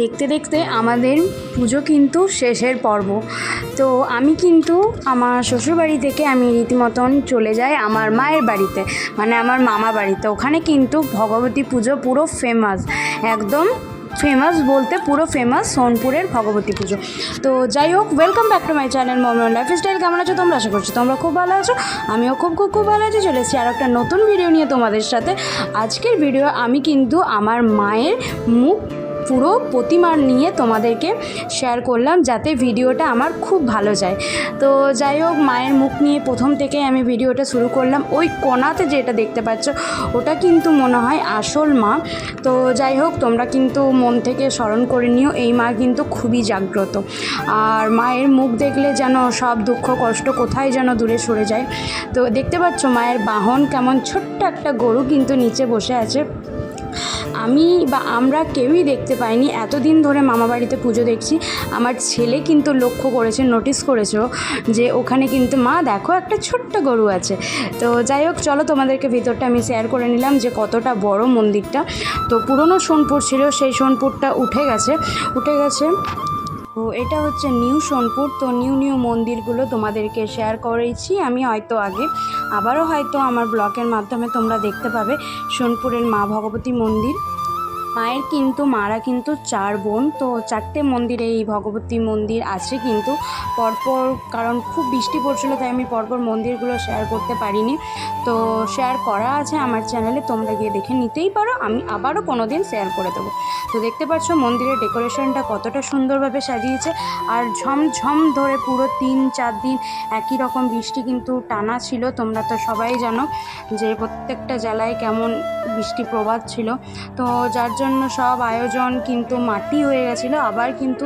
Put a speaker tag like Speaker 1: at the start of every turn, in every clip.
Speaker 1: দেখতে দেখতে আমাদের পুজো কিন্তু শেষের পর্ব। তো আমি কিন্তু আমার শ্বশুরবাড়ি থেকে আমি রীতিমতন চলে যাই আমার মায়ের বাড়িতে মানে আমার মামা বাড়িতে। ওখানে কিন্তু ভগবতী পুজো পুরো ফেমাস একদম ফেমাস বলতে পুরো ফেমাস সোনপুরের ভগবতী পুজো। তো যাই হোক welcome back to my channel Momon lifestyle কেমন আছো তোমরা? আশা করছ তোমরা খুব ভালো আছো। আমিও খুব খুব খুব ভালো আছি। চলে এসেছি আর একটা নতুন ভিডিও নিয়ে তোমাদের সাথে। আজকের ভিডিও আমি কিন্তু আমার মায়ের মুখ পুরো প্রতিমার নিয়ে তোমাদেরকে শেয়ার করলাম যাতে ভিডিওটা আমার খুব ভালো যায়। তো যাই হোক, মায়ের মুখ নিয়ে প্রথম থেকে আমি ভিডিওটা শুরু করলাম। ওই কোনাতে যেটা দেখতে পাচ্ছ, ওটা কিন্তু মনে হয় আসল মা। তো যাই হোক, তোমরা কিন্তু মন থেকে স্মরণ করে নিও, এই মা কিন্তু খুবই জাগ্রত। আর মায়ের মুখ দেখলে যেন সব দুঃখ কষ্ট কোথায় যেন দূরে সরে যায়। তো দেখতে পাচ্ছ, মায়ের বাহন কেমন ছোট্ট একটা গরু কিন্তু নিচে বসে আছে। আমি বা আমরা কেউই দেখতে পাইনি। এতদিন ধরে মামাবাড়িতে পুজো দেখছি। আমার ছেলে কিন্তু লক্ষ্য করেছে নোটিস করেছ যে ওখানে কিন্তু মা, দেখো একটা ছোট্ট গরু আছে। তো যাই হোক, চলো তোমাদেরকে ভিতরটা আমি শেয়ার করে নিলাম যে কতটা বড় মন্দিরটা। তো পুরনো সোনপুর ছিল, সেই সোনপুরটা উঠে গেছে। উঠে গেছে তো এটা হচ্ছে নিউ সোনপুর। তো নিউ নিউ মন্দিরগুলো তোমাদেরকে শেয়ার করেছি। আমি হয়তো আগে, আবারও হয়তো আমার ব্লগের মাধ্যমে তোমরা দেখতে পাবে সোনপুরের মা ভগবতী মন্দির। মায়ের কিন্তু, মারা কিন্তু চার বোন। তো চারটে মন্দিরে, এই ভগবতী মন্দির আছে কিন্তু। পরপর, কারণ খুব বৃষ্টি পড়ছিল, তাই আমি পরপর মন্দিরগুলো শেয়ার করতে পারিনি। তো শেয়ার করা আছে আমার চ্যানেলে তোমরা গিয়ে দেখে নিতেই পারো। আমি আবারও কোনো দিন শেয়ার করে দেবো। তো দেখতে পাচ্ছ, মন্দিরের ডেকোরেশনটা কতটা সুন্দরভাবে সাজিয়েছে। আর ঝমঝম ধরে পুরো তিন, চার দিন একই রকম বৃষ্টি কিন্তু টানা ছিল। তোমরা তো সবাই জানো যে প্রত্যেকটা জেলায় কেমন বৃষ্টি প্রবাদ ছিল। তো যার জন্য সব আয়োজন কিন্তু মাটি হয়ে গেছিল, আবার কিন্তু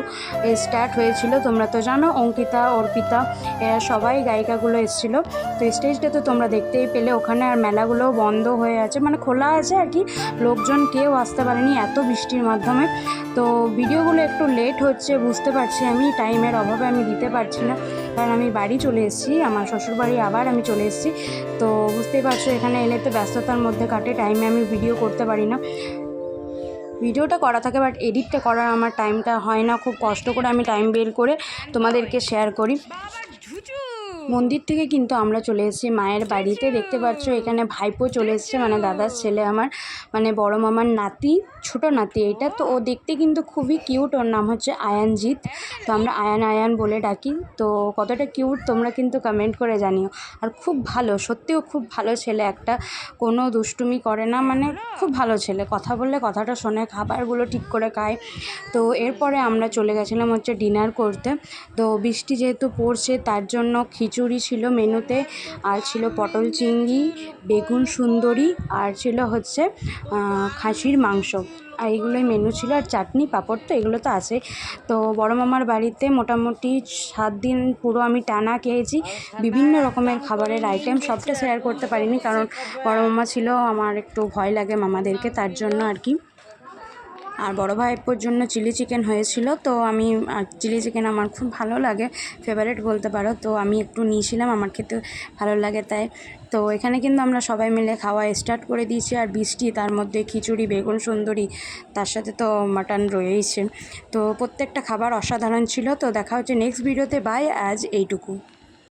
Speaker 1: স্টার্ট হয়েছিল। তোমরা তো জানো, অঙ্কিতা, অর্পিতা, এরা সবাই গায়িকাগুলো এসেছিল। তো স্টেজটা তো তোমরা দেখতেই পেলে, ওখানে আর মেলাগুলোও বন্ধ হয়ে আছে। মানে খোলা আছে আর কি, লোকজন কেউ আসতে পারেনি এত বৃষ্টির মাধ্যমে। তো ভিডিওগুলো একটু লেট হচ্ছে, বুঝতে পারছি আমি টাইমের অভাবে আমি দিতে পারছি না। কারণ আমি বাড়ি চলে এসেছি, আমার শ্বশুরবাড়ি আবার আমি চলে এসেছি। তো বুঝতেই পারছ, এখানে এলে তো ব্যস্ততার মধ্যে কাটে টাইমে আমি ভিডিও করতে পারি না। ভিডিওটা করা থাকে বাট এডিটটা করার আমার টাইমটা হয় না। খুব কষ্ট করে আমি টাইম বের করে তোমাদেরকে শেয়ার করি। মন্দির থেকে কিন্তু আমরা চলে এসেছি মায়ের বাড়িতে। দেখতে পাচ্ছ এখানে ভাইপো চলে এসেছে মানে দাদার ছেলে আমার মানে বড় মামার নাতি ছোট নাতি এটা। তো ও দেখতে কিন্তু খুবই কিউট ওর নাম হচ্ছে আয়ানজিৎ। তো আমরা আয়ান আয়ান বলে ডাকি। তো কতটা কিউট তোমরা কিন্তু কমেন্ট করে জানিও। আর খুব ভালো সত্যিও খুব ভালো ছেলে একটা। কোনো দুষ্টুমি করে না মানে খুব ভালো ছেলে। কথা বললে কথাটা শোনে খাবারগুলো ঠিক করে খায়। তো এরপরে আমরা চলে গেছিলাম হচ্ছে ডিনার করতে। তো বৃষ্টি যেহেতু পড়ছে তার জন্য খিচুড়ি ছিল মেনুতে, আর ছিল পটল চিংড়ি, বেগুন সুন্দরী, আর ছিল হচ্ছে খাসির মাংস। আর এগুলোই মেনু ছিল, আর চাটনি, পাঁপড় তো এগুলো তো আছে। তো বড় মামার বাড়িতে মোটামুটি সাত দিন পুরো আমি টানা খেয়েছি। বিভিন্ন রকমের খাবারের আইটেম সবটা শেয়ার করতে পারিনি, কারণ বড় মামা ছিল, আমার একটু ভয় লাগে মামাদেরকে, তার জন্য আর কি। আর বড় ভাইপোর জন্য চিলি চিকেন হয়েছিল, তো আমি চিলি চিকেন আমার খুব ভালো লাগে ফেভারিট বলতে পারো, তো আমি একটু নিয়েছিলাম, আমার খেতে ভালো লাগে তাই। তো এখানে কিন্তু আমরা সবাই মিলে খাওয়া স্টার্ট করে দিয়েছি, আর বৃষ্টি, তার মধ্যে খিচুড়ি, বেগুন, সুন্দরী, তার সাথে তো মাটন রয়েইছে। তো প্রত্যেকটা খাবার অসাধারণ ছিল, তো দেখা হচ্ছে নেক্সট ভিডিওতে বাই আজ এইটুকু।